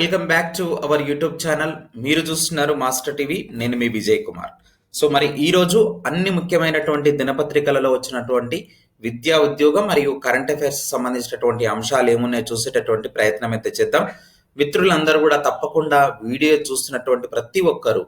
Welcome back to our YouTube channel మీరు చూస్తున్నారు master TV నేను మీ విజయ్ కుమార్. సో మరి ఈ రోజు అన్ని ముఖ్యమైనటువంటి దినపత్రికలలో వచ్చినటువంటి విద్యా ఉద్యోగం మరియు కరెంట్ అఫైర్స్ సంబంధించినటువంటి అంశాలు ఏమున్నాయో చూసేటటువంటి ప్రయత్నం అయితే చేద్దాం. మిత్రులందరూ కూడా తప్పకుండా వీడియో చూస్తున్నటువంటి ప్రతి ఒక్కరూ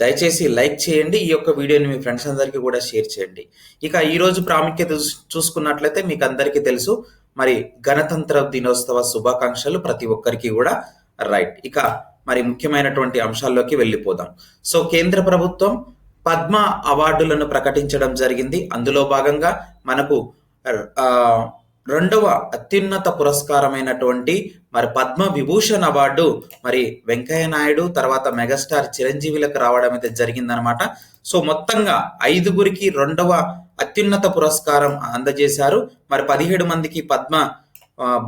దయచేసి లైక్ చేయండి. ఈ యొక్క వీడియోని మీ ఫ్రెండ్స్ అందరికీ కూడా షేర్ చేయండి. ఇక ఈ రోజు ప్రాముఖ్యత చూసుకున్నట్లయితే మీకు అందరికీ తెలుసు. మరి గణతంత్ర దినోత్సవ శుభాకాంక్షలు ప్రతి ఒక్కరికి కూడా. రైట్ ఇక మరి ముఖ్యమైనటువంటి అంశాల్లోకి వెళ్ళిపోదాం. సో కేంద్ర ప్రభుత్వం పద్మ అవార్డులను ప్రకటించడం జరిగింది. అందులో భాగంగా మనకు రెండవ అత్యున్నత పురస్కారమైనటువంటి మరి పద్మ విభూషణ్ అవార్డు మరి వెంకయ్య నాయుడు తర్వాత మెగాస్టార్ చిరంజీవులకు రావడం అయితే జరిగిందనమాట. సో మొత్తంగా ఐదుగురికి రెండవ అత్యున్నత పురస్కారం అందజేశారు. మరి పదిహేడు మందికి పద్మ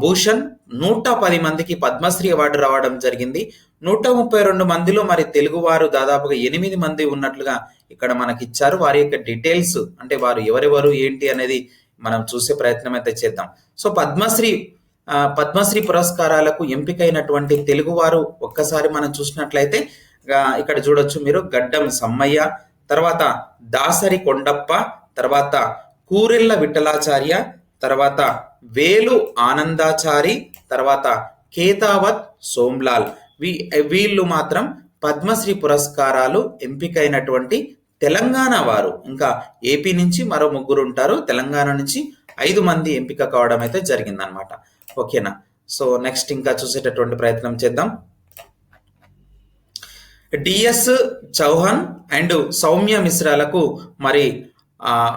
భూషణ్ నూట పది మందికి పద్మశ్రీ అవార్డు రావడం జరిగింది. నూట ముప్పై రెండు మందిలో మరి తెలుగువారు దాదాపుగా ఎనిమిది మంది ఉన్నట్లుగా ఇక్కడ మనకి ఇచ్చారు వారి యొక్క డీటెయిల్స్ అంటే వారు ఎవరెవరు ఏంటి అనేది మనం చూసే ప్రయత్నం అయితే చేద్దాం. సో పద్మశ్రీ పద్మశ్రీ పురస్కారాలకు ఎంపికైనటువంటి తెలుగువారు ఒక్కసారి మనం చూసినట్లయితే ఇక్కడ చూడొచ్చు మీరు గడ్డం సమ్మయ్య తర్వాత దాసరి కొండప్ప తర్వాత కూరెళ్ళ విఠలాచార్య తర్వాత వేలు ఆనందాచారి తర్వాత కేతావత్ సోమ్లాల్. వీ వీళ్ళు మాత్రం పద్మశ్రీ పురస్కారాలు ఎంపికైనటువంటి తెలంగాణ వారు. ఇంకా ఏపీ నుంచి మరో ముగ్గురు ఉంటారు. తెలంగాణ నుంచి ఐదు మంది ఎంపిక కావడం అయితే జరిగిందనమాట ఓకేనా? సో నెక్స్ట్ ఇంకా చూసేటటువంటి ప్రయత్నం చేద్దాం. డిఎస్ చౌహాన్ అండ్ సౌమ్య మిశ్రాలకు మరి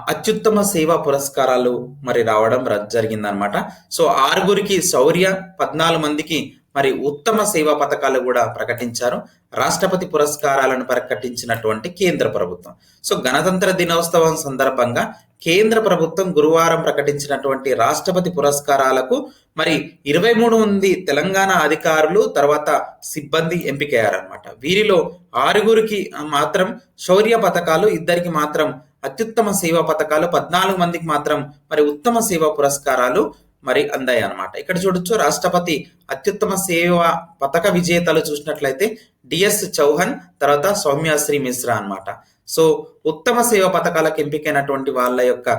అత్యుత్తమ సేవా పురస్కారాలు మరి రావడం జరిగిందనమాట సో ఆరుగురికి శౌర్య పద్నాలుగు మందికి మరి ఉత్తమ సేవా పథకాలు కూడా ప్రకటించారు. రాష్ట్రపతి పురస్కారాలను ప్రకటించినటువంటి కేంద్ర ప్రభుత్వం. సో గణతంత్ర దినోత్సవం సందర్భంగా కేంద్ర ప్రభుత్వం గురువారం ప్రకటించినటువంటి రాష్ట్రపతి పురస్కారాలకు మరి ఇరవై మూడు మంది తెలంగాణ అధికారులు తర్వాత సిబ్బంది ఎంపికయ్యారనమాట వీరిలో ఆరుగురికి మాత్రం శౌర్య పథకాలు ఇద్దరికి మాత్రం అత్యుత్తమ సేవా పథకాలు పద్నాలుగు మందికి మాత్రం మరి ఉత్తమ సేవా పురస్కారాలు మరి అందాయి అన్నమాట ఇక్కడ చూడొచ్చు రాష్ట్రపతి అత్యుత్తమ సేవా పథక విజేతలు చూసినట్లయితే డిఎస్ చౌహాన్ తర్వాత సౌమ్యశ్రీ మిశ్రా అనమాట సో ఉత్తమ సేవా పథకాలకు ఎంపికైనటువంటి వాళ్ళ యొక్క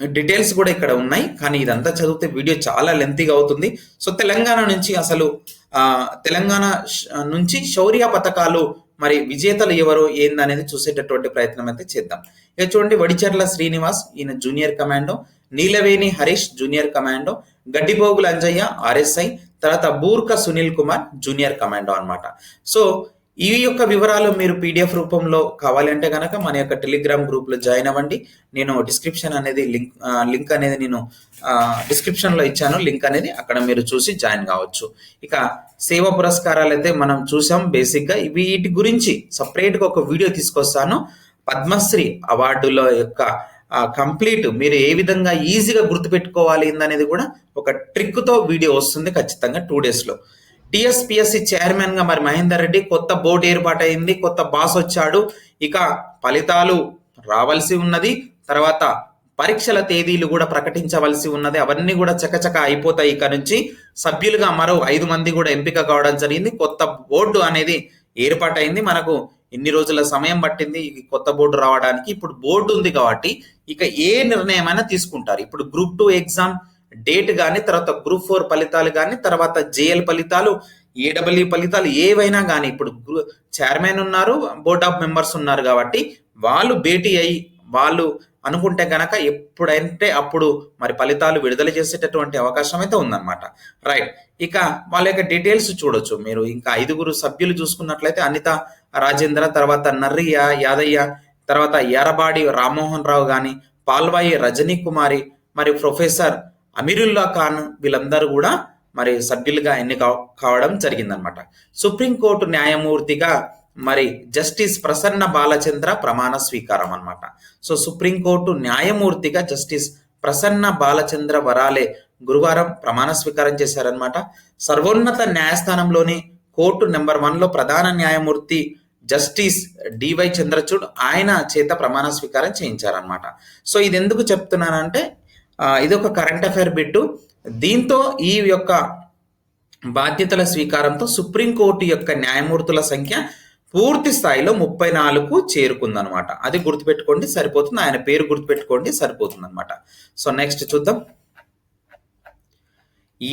డీటెయిల్స్ కూడా ఇక్కడ ఉన్నాయి. కానీ ఇదంతా చదివితే వీడియో చాలా లెంతీగా అవుతుంది. సో తెలంగాణ నుంచి అసలు తెలంగాణ నుంచి శౌర్య పథకాలు మరి విజేతలు ఎవరు ఏందనేది చూసేటటువంటి ప్రయత్నం అయితే చేద్దాం. ఇక చూడండి వడిచెర్ల శ్రీనివాస్ ఈయన junior commando Neelaveni Harish junior commando Gaddipogula Anjaiah RSI తర్వాత బూర్క సునీల్ కుమార్ జూనియర్ కమాండో అన్నమాట. సో ఈ యొక్క వివరాలు మీరు పీడిఎఫ్ రూపంలో కావాలంటే కనుక మన యొక్క టెలిగ్రామ్ గ్రూప్లో జాయిన్ అవ్వండి. నేను డిస్క్రిప్షన్ అనేది లింక్ లింక్ అనేది నేను డిస్క్రిప్షన్లో ఇచ్చాను. లింక్ అనేది అక్కడ మీరు చూసి జాయిన్ కావచ్చు. ఇక సేవా పురస్కారాలు అయితే మనం చూసాం బేసిక్గా. వీటి గురించి సపరేట్గా ఒక వీడియో తీసుకొస్తాను. పద్మశ్రీ అవార్డుల యొక్క కంప్లీట్ మీరు ఏ విధంగా ఈజీగా గుర్తుపెట్టుకోవాలి అనేది కూడా ఒక ట్రిక్తో వీడియో వస్తుంది ఖచ్చితంగా టూ డేస్లో. టిఎస్పిఎస్సి చైర్మన్గా మరి మహేందర్ రెడ్డి కొత్త బోర్డు ఏర్పాటైంది కొత్త బాస్ వచ్చాడు. ఇక ఫలితాలు రావాల్సి ఉన్నది తర్వాత పరీక్షల తేదీలు కూడా ప్రకటించవలసి ఉన్నది అవన్నీ కూడా చకచక అయిపోతాయి ఇక నుంచి. సభ్యులుగా మరో ఐదు మంది కూడా ఎంపిక కావడం జరిగింది. కొత్త బోర్డు అనేది ఏర్పాటైంది మనకు ఎన్ని రోజుల సమయం పట్టింది కొత్త బోర్డు రావడానికి. ఇప్పుడు బోర్డు ఉంది కాబట్టి ఇక ఏ నిర్ణయమైనా తీసుకుంటారు. ఇప్పుడు గ్రూప్ టూ ఎగ్జామ్ డేట్ కానీ తర్వాత గ్రూప్ ఫోర్ ఫలితాలు కానీ తర్వాత జేఎల్ ఫలితాలు ఏడబ్ల్యూ ఫలితాలు ఏవైనా కానీ ఇప్పుడు చైర్మన్ ఉన్నారు బోర్డ్ ఆఫ్ మెంబర్స్ ఉన్నారు కాబట్టి వాళ్ళు భేటీ అయ్యి వాళ్ళు అనుకుంటే కనుక ఎప్పుడంటే అప్పుడు మరి ఫలితాలు విడుదల చేసేటటువంటి అవకాశం అయితే ఉందన్నమాట. రైట్. ఇక వాళ్ళ యొక్క డీటెయిల్స్ చూడొచ్చు. మీరు ఇంకా ఐదుగురు సభ్యులు చూసుకున్నట్లయితే అనిత రాజేంద్ర తర్వాత నర్రియ యాదయ్య తర్వాత యారబాడి రామ్మోహన్ రావు గాని పాల్వాయి రజనీ కుమారి మరి ప్రొఫెసర్ అమీరుల్లా ఖాన్ వీళ్ళందరూ కూడా మరి సభ్యులుగా ఎన్నిక కావడం జరిగిందనమాట. సుప్రీంకోర్టు న్యాయమూర్తిగా మరి జస్టిస్ ప్రసన్న బాలచంద్ర ప్రమాణ స్వీకారం అనమాట సో సుప్రీంకోర్టు న్యాయమూర్తిగా జస్టిస్ ప్రసన్న బాలచంద్ర వరాలే గురువారం ప్రమాణ స్వీకారం చేశారనమాట సర్వోన్నత న్యాయస్థానంలోని కోర్టు నెంబర్ వన్లో ప్రధాన న్యాయమూర్తి జస్టిస్ డివై చంద్రచూడ్ ఆయన చేత ప్రమాణ స్వీకారం చేయించారనమాట సో ఇది ఎందుకు చెప్తున్నానంటే ఇది ఒక కరెంట్ అఫైర్ బిట్టు. దీంతో ఈ యొక్క బాధ్యతల స్వీకారంతో సుప్రీంకోర్టు యొక్క న్యాయమూర్తుల సంఖ్య పూర్తి స్థాయిలో ముప్పై నాలుగు చేరుకుందనమాట అది గుర్తుపెట్టుకోండి సరిపోతుంది. ఆయన పేరు గుర్తుపెట్టుకోండి సరిపోతుంది అనమాట సో నెక్స్ట్ చూద్దాం.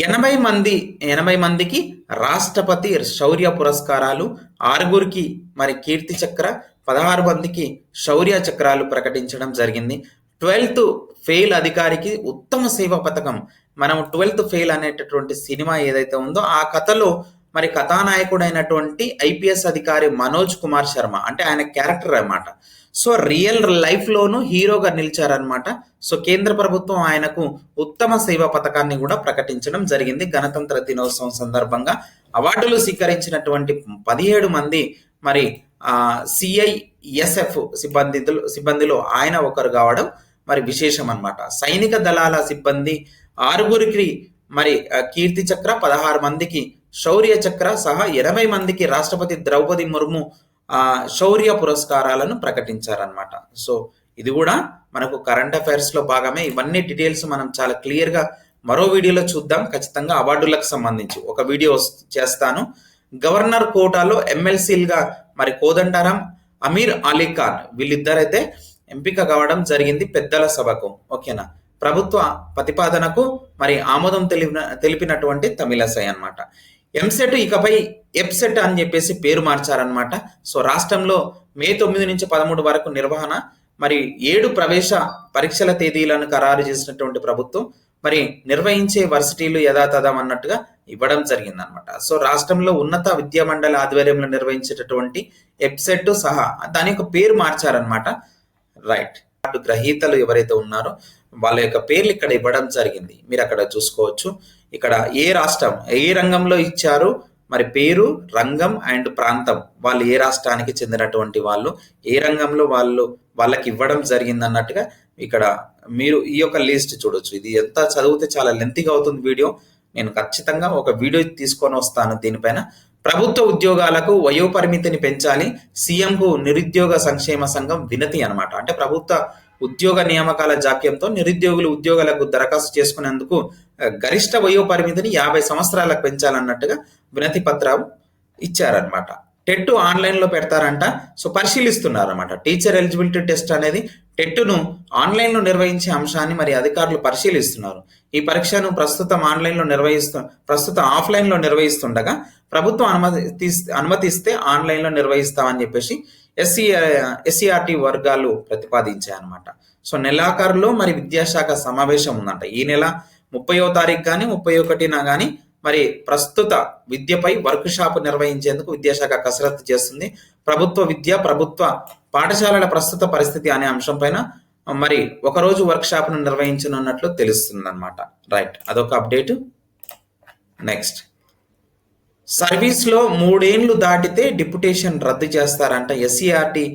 ఎనభై మంది ఎనభై మందికి రాష్ట్రపతి శౌర్య పురస్కారాలు ఆరుగురికి మరి కీర్తి చక్ర పదహారు మందికి శౌర్య చక్రాలు ప్రకటించడం జరిగింది. ట్వెల్త్ ఫెయిల్ అధికారికి ఉత్తమ సేవ పథకం. మనం ట్వెల్త్ ఫెయిల్ అనేటటువంటి సినిమా ఏదైతే ఉందో ఆ కథలో మరి కథానాయకుడైనటువంటి ఐపీఎస్ అధికారి మనోజ్ కుమార్ శర్మ అంటే ఆయన క్యారెక్టర్ అన్నమాట. సో రియల్ లైఫ్ లోను హీరోగా నిలిచారనమాట సో కేంద్ర ప్రభుత్వం ఆయనకు ఉత్తమ సేవ పథకాన్ని కూడా ప్రకటించడం జరిగింది. గణతంత్ర దినోత్సవం సందర్భంగా అవార్డులు స్వీకరించినటువంటి పదిహేడు మంది మరి సిఐఎస్ఎఫ్ సిబ్బంది సిబ్బందిలో ఆయన ఒకరు కావడం మరి విశేషం అనమాట సైనిక దళాల సిబ్బంది ఆరుగురికి మరి కీర్తి చక్ర పదహారు మందికి శౌర్య చక్ర సహా ఎనభై మందికి రాష్ట్రపతి ద్రౌపది ముర్ము శౌర్య పురస్కారాలను ప్రకటించారనమాట సో ఇది కూడా మనకు కరెంట్ అఫైర్స్లో భాగమే. ఇవన్నీ డీటెయిల్స్ మనం చాలా క్లియర్గా మరో వీడియోలో చూద్దాం. ఖచ్చితంగా అవార్డులకు సంబంధించి ఒక వీడియో చేస్తాను. గవర్నర్ కోటాలో ఎమ్మెల్సీలుగా మరి కోదండారాం అమీర్ అలీ ఖాన్ వీళ్ళిద్దరైతే ఎంపిక కావడం జరిగింది పెద్దల సభకు ఓకేనా? ప్రభుత్వ ప్రతిపాదనకు మరి ఆమోదం తెలిపిన తెలిపినటువంటి తమిళసై అనమాట ఎంసెట్ ఇకపై ఎప్సెట్ అని చెప్పేసి పేరు మార్చారనమాట సో రాష్ట్రంలో మే తొమ్మిది నుంచి పదమూడు వరకు నిర్వహణ మరి ఏడు ప్రవేశ పరీక్షల తేదీలను ఖరారు చేసినటువంటి ప్రభుత్వం మరి నిర్వహించే వర్సిటీలు యథాతథం అన్నట్టుగా ఇవ్వడం జరిగిందనమాట సో రాష్ట్రంలో ఉన్నత విద్యా మండలి ఆధ్వర్యంలో నిర్వహించేటటువంటి ఎప్సెట్ సహా దాని యొక్క పేరు మార్చారనమాట రైట్ అటు గ్రహీతలు ఎవరైతే ఉన్నారో వాళ్ళ యొక్క పేర్లు ఇక్కడ ఇవ్వడం జరిగింది. మీరు అక్కడ చూసుకోవచ్చు. ఇక్కడ ఏ రాష్ట్రం ఏ రంగంలో ఇచ్చారు? మరి పేరు రంగం అండ్ ప్రాంతం. వాళ్ళు ఏ రాష్ట్రానికి చెందినటువంటి వాళ్ళు ఏ రంగంలో వాళ్ళు వాళ్ళకి ఇవ్వడం జరిగింది అన్నట్టుగా ఇక్కడ మీరు ఈ యొక్క లిస్ట్ చూడొచ్చు. ఇది ఎంత చదివితే చాలా లెంతీగా అవుతుంది వీడియో. నేను ఖచ్చితంగా ఒక వీడియో తీసుకొని వస్తాను దీనిపైన. ప్రభుత్వ ఉద్యోగాలకు వయో పరిమితిని పెంచాలి సీఎంకు నిరుద్యోగ సంక్షేమ సంఘం వినతి అన్నమాట. అంటే ప్రభుత్వ ఉద్యోగ నియామకాల జాప్యంతో నిరుద్యోగులు ఉద్యోగాలకు దరఖాస్తు చేసుకునేందుకు గరిష్ట వయో పరిమితిని యాభై సంవత్సరాలకు పెంచాలన్నట్టుగా వినతి పత్రం ఇచ్చారనమాట టెట్ ఆన్లైన్లో పెడతారంట. సో పరిశీలిస్తున్నారన్నమాట. టీచర్ ఎలిజిబిలిటీ టెస్ట్ అనేది టెట్ను ఆన్లైన్లో నిర్వహించే అంశాన్ని మరి అధికారులు పరిశీలిస్తున్నారు. ఈ పరీక్షను ప్రస్తుతం ఆన్లైన్లో నిర్వహిస్తు ప్రస్తుతం ఆఫ్లైన్లో నిర్వహిస్తుండగా ప్రభుత్వం అనుమతి అనుమతిస్తే ఆన్లైన్లో నిర్వహిస్తామని చెప్పేసి ఎస్సీ ఎస్సీఆర్టీ వర్గాలు ప్రతిపాదించాయన్నమాట. సో నెలాఖరులో మరి విద్యాశాఖ సమావేశం ఉందంట. ఈ నెల ముప్పయో తారీఖు కానీ ముప్పై ఒకటిన కానీ మరి ప్రస్తుత విద్యపై వర్క్ షాప్ నిర్వహించేందుకు విద్యాశాఖ కసరత్తు చేస్తుంది. ప్రభుత్వ విద్య ప్రభుత్వ పాఠశాలల ప్రస్తుత పరిస్థితి అనే అంశం పైన మరి ఒకరోజు వర్క్ షాప్ను నిర్వహించనున్నట్లు తెలుస్తుంది అనమాట రైట్ అదొక అప్డేట్. నెక్స్ట్. సర్వీస్లో మూడేండ్లు దాటితే డిప్యుటేషన్ రద్దు చేస్తారంట ఎస్సీఆర్టీ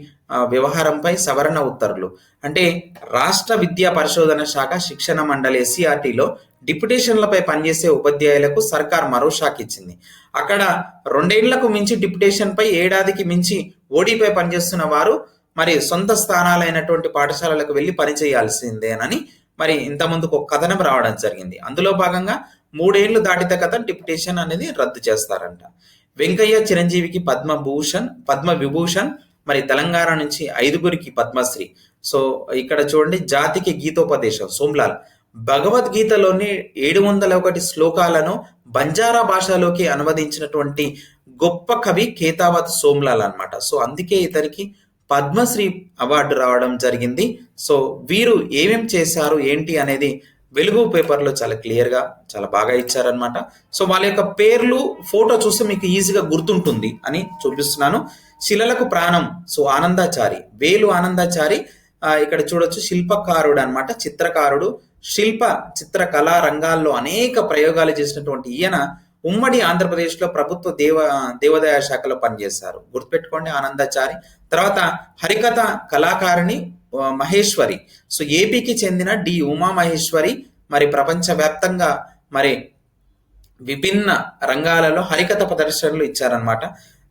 వ్యవహారంపై సవరణ ఉత్తర్వులు. అంటే రాష్ట్ర విద్యా పరిశోధన శాఖ శిక్షణ మండలి ఎస్సీఆర్టీలో డిప్యుటేషన్లపై పనిచేసే ఉపాధ్యాయులకు సర్కార్ మరో షాక్ ఇచ్చింది. అక్కడ రెండేళ్ళకు మించి డిప్యుటేషన్పై ఏడాదికి మించి ఓడిపై పనిచేస్తున్న వారు మరి సొంత స్థానాలైనటువంటి పాఠశాలలకు వెళ్ళి పనిచేయాల్సిందేనని మరి ఇంత ముందుకు ఒక కథనం రావడం జరిగింది. అందులో భాగంగా మూడేళ్ళు దాటితే కథ డిప్యుటేషన్ అనేది రద్దు చేస్తారంట. వెంకయ్య చిరంజీవికి పద్మభూషణ్ పద్మ విభూషణ్ మరి తెలంగాణ నుంచి ఐదుగురికి పద్మశ్రీ. సో ఇక్కడ చూడండి జాతికి గీతోపదేశం సోమ్లాల్. భగవద్గీతలోని ఏడు వందల ఒకటి శ్లోకాలను బంజారా భాషలోకి అనువదించినటువంటి గొప్ప కవి కేతావత్ సోమ్లాల్ అనమాట సో అందుకే ఇతనికి పద్మశ్రీ అవార్డు రావడం జరిగింది. సో వీరు ఏమేం చేశారు ఏంటి అనేది వెలుగు పేపర్లో చాలా క్లియర్గా చాలా బాగా ఇచ్చారనమాట సో వాళ్ళ యొక్క పేర్లు ఫోటో చూస్తే మీకు ఈజీగా గుర్తుంటుంది అని చూపిస్తున్నాను. శిలలకు ప్రాణం సో ఆనందాచారి వేలు ఆనందాచారి ఇక్కడ చూడొచ్చు శిల్పకారుడు అన్నమాట చిత్రకారుడు. శిల్ప చిత్ర కళా రంగాల్లో అనేక ప్రయోగాలు చేసినటువంటి ఈయన ఉమ్మడి ఆంధ్రప్రదేశ్లో ప్రభుత్వ దేవ దేవాదాయ శాఖలో పనిచేశారు. గుర్తుపెట్టుకోండి ఆనందాచారి. తర్వాత హరికథ కళాకారిణి మహేశ్వరి. సో ఏపీకి చెందిన డి. ఉమా మహేశ్వరి మరి ప్రపంచవ్యాప్తంగా మరి విభిన్న రంగాలలో హరికథ ప్రదర్శనలు ఇచ్చారనమాట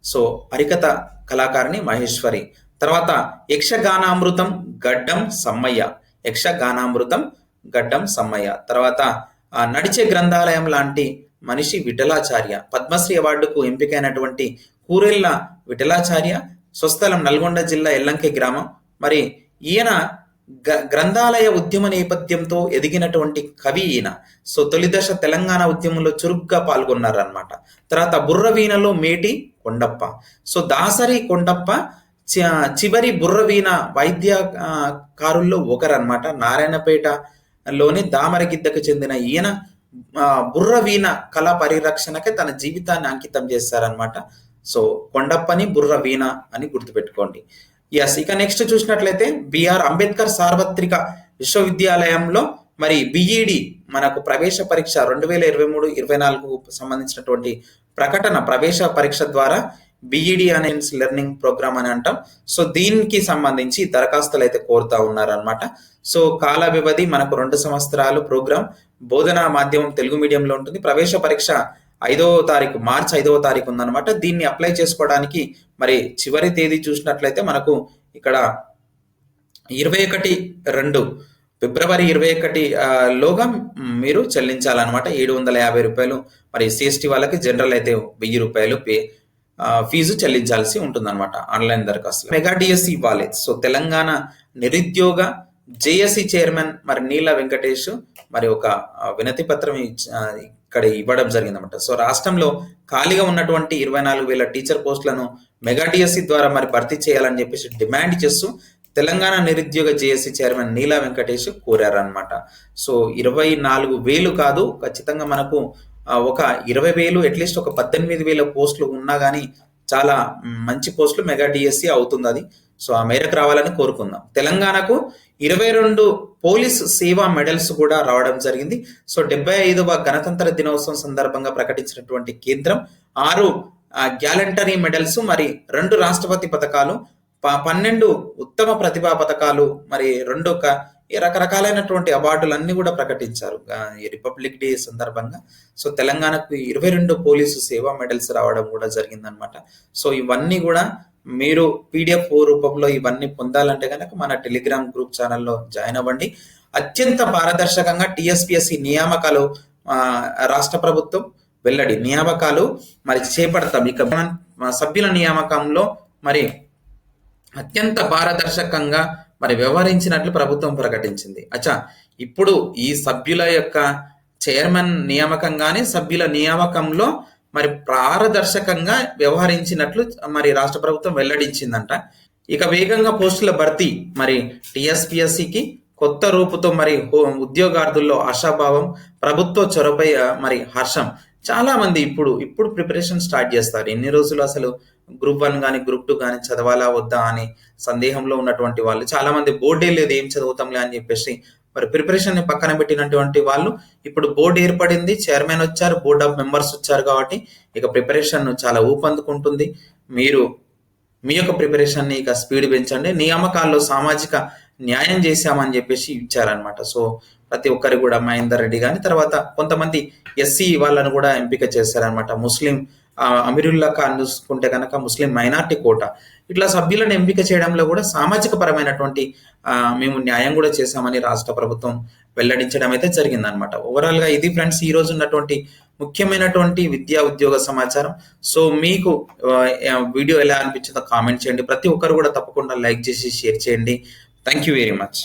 సో హరికథ కళాకారిణి మహేశ్వరి. తర్వాత యక్షగానామృతం గడ్డం సమ్మయ్య. యక్షగానామృతం గడ్డం సమ్మయ్య. తర్వాత నడిచే గ్రంథాలయం లాంటి మనిషి విఠలాచార్య. పద్మశ్రీ అవార్డుకు ఎంపికైనటువంటి కూరెళ్ళ విఠలాచార్య స్వస్థలం నల్గొండ జిల్లా ఎల్లంకి గ్రామం. మరి ఈయన గ- గ్రంథాలయ ఉద్యమ నేపథ్యంతో ఎదిగినటువంటి కవి ఈయన. సో తొలిదశ తెలంగాణ ఉద్యమంలో చురుగ్గా పాల్గొన్నారనమాట తర్వాత బుర్రవీణలో మేటి కొండప్ప. సో దాసరి కొండప్ప చివరి బుర్రవీణ వైద్య ఆ, నారాయణపేట లోని దామరగిద్దకు చెందిన ఈయన బుర్రవీణ కళ పరిరక్షణకే తన జీవితాన్ని అంకితం చేశారనమాట సో కొండప్పని బుర్రవీణ అని గుర్తుపెట్టుకోండి. ఎస్ ఇక నెక్స్ట్ చూసినట్లయితే బిఆర్ అంబేద్కర్ సార్వత్రిక విశ్వవిద్యాలయంలో మరి బిఈడి మనకు ప్రవేశ పరీక్ష రెండు వేల ఇరవై మూడు ఇరవై నాలుగు సంబంధించినటువంటి ప్రకటన ప్రవేశ పరీక్ష ద్వారా బిఈడి అనే లెర్నింగ్ ప్రోగ్రామ్ అని అంటాం. సో దీనికి సంబంధించి దరఖాస్తులు అయితే కోరుతా ఉన్నారనమాట సో కాల వ్యవధి మనకు రెండు సంవత్సరాలు ప్రోగ్రామ్ బోధనా మాధ్యమం తెలుగు మీడియంలో ఉంటుంది. ప్రవేశ పరీక్ష ఐదవ తారీఖు మార్చ్ ఐదవ తారీఖు ఉందన్నమాట. దీన్ని అప్లై చేసుకోవడానికి మరి చివరి తేదీ చూసినట్లయితే మనకు ఇక్కడ ఇరవై ఒకటి రెండు ఫిబ్రవరి ఇరవై ఒకటి లోగా మీరు చెల్లించాలన్నమాట. ఏడు వందల యాభై రూపాయలు. మరి సిఎస్టీ వాళ్ళకి జనరల్ అయితే వెయ్యి రూపాయలు పే ఫీజు చెల్లించాల్సి ఉంటుందన్నమాట ఆన్లైన్ దరఖాస్తు మెగా డిఎస్సి ఇవ్వాలి. సో తెలంగాణ నిరుద్యోగ జేఎస్సి చైర్మన్ మరి నీల వెంకటేష్ మరి ఒక వినతి పత్రం ఇక్కడ ఇవ్వడం జరిగిందన్నమాట. సో రాష్ట్రంలో ఖాళీగా ఉన్నటువంటి ఇరవై నాలుగు వేల టీచర్ పోస్టులను మెగా డిఎస్సి ద్వారా మరి భర్తీ చేయాలని చెప్పేసి డిమాండ్ చేస్తూ తెలంగాణ నిరుద్యోగ జేఏసీ చైర్మన్ నీలా వెంకటేష్ కోరారనమాట సో ఇరవై నాలుగు వేలు కాదు ఖచ్చితంగా మనకు ఒక ఇరవై వేలు అట్లీస్ట్ ఒక పద్దెనిమిది వేల పోస్టులు ఉన్నా కానీ చాలా మంచి పోస్టులు మెగా డిఎస్సి అవుతుంది అది. సో ఆ మేరకు రావాలని కోరుకుందాం. తెలంగాణకు ఇరవై రెండు పోలీస్ సేవా మెడల్స్ కూడా రావడం జరిగింది. సో డెబ్బై ఐదవ గణతంత్ర దినోత్సవం సందర్భంగా ప్రకటించినటువంటి కేంద్రం ఆరు గ్యాలంటరీ మెడల్స్ మరి రెండు రాష్ట్రపతి పథకాలు ప- పన్నెండు ఉత్తమ ప్రతిభా పథకాలు మరి రెండు ఈ రకరకాలైనటువంటి అవార్డులన్నీ కూడా ప్రకటించారు. ఈ రిపబ్లిక్ డే సందర్భంగా. సో తెలంగాణకు ఇరవై రెండు పోలీసు సేవా మెడల్స్ రావడం కూడా జరిగిందనమాట సో ఇవన్నీ కూడా మీరు పీడిఎఫ్ రూపంలో ఇవన్నీ పొందాలంటే కనుక మన టెలిగ్రామ్ గ్రూప్ ఛానల్లో జాయిన్ అవ్వండి. అత్యంత పారదర్శకంగా టిఎస్పిఎస్సి నియామకాలు రాష్ట్ర ప్రభుత్వం వెల్లడి. నియామకాలు మరి చేపడతాం. ఇక సభ్యుల నియామకంలో మరి అత్యంత పారదర్శకంగా మరి వ్యవహరించినట్లు ప్రభుత్వం ప్రకటించింది. అచ్చా ఇప్పుడు ఈ సభ్యుల యొక్క చైర్మన్ నియామకం కానీ సభ్యుల నియామకంలో మరి పారదర్శకంగా వ్యవహరించినట్లు మరి రాష్ట్ర ప్రభుత్వం వెల్లడించిందంట. ఇక వేగంగా పోస్టుల భర్తీ మరి టిఎస్పిఎస్సికి కొత్త రూపుతో మరి ఉద్యోగార్థుల్లో ఆశాభావం ప్రభుత్వ చొరపై మరి హర్షం. చాలా మంది ఇప్పుడు ఇప్పుడు ప్రిపరేషన్ స్టార్ట్ చేస్తారు. ఎన్ని రోజులు అసలు గ్రూప్ వన్ కానీ గ్రూప్ టూ కానీ చదవాలా వద్దా అని సందేహంలో ఉన్నటువంటి వాళ్ళు. చాలా మంది బోర్డే లేదు ఏం చదువుతాంలే అని చెప్పేసి మరి ప్రిపరేషన్ని పక్కన పెట్టినటువంటి వాళ్ళు ఇప్పుడు బోర్డు ఏర్పడింది చైర్మన్ వచ్చారు బోర్డ్ ఆఫ్ మెంబర్స్ వచ్చారు కాబట్టి ఇక ప్రిపరేషన్ చాలా ఊపందుకుంటుంది. మీరు మీ యొక్క ప్రిపరేషన్ని ఇక స్పీడ్ పెంచండి. నియామకాల్లో సామాజిక న్యాయం చేశామని చెప్పేసి ఇచ్చారనమాట సో ప్రతి ఒక్కరికి కూడా మహేందర్ రెడ్డి కానీ తర్వాత కొంతమంది ఎస్సీ వాళ్ళను కూడా ఎంపిక చేశారనమాట ముస్లిం అమీరుల్లా ఖాన్ చూసుకుంటే కనుక ముస్లిం మైనార్టీ కోట. ఇట్లా సభ్యులను ఎంపిక చేయడంలో కూడా సామాజిక పరమైనటువంటి మేము న్యాయం కూడా చేశామని రాష్ట్ర ప్రభుత్వం వెల్లడించడం అయితే జరిగిందనమాట ఓవరాల్గా ఇది ఫ్రెండ్స్ ఈ రోజు ఉన్నటువంటి ముఖ్యమైనటువంటి విద్యా ఉద్యోగ సమాచారం. సో మీకు వీడియో ఎలా అనిపించిందో కామెంట్ చేయండి. ప్రతి ఒక్కరు కూడా తప్పకుండా లైక్ చేసి షేర్ చేయండి. Thank you very much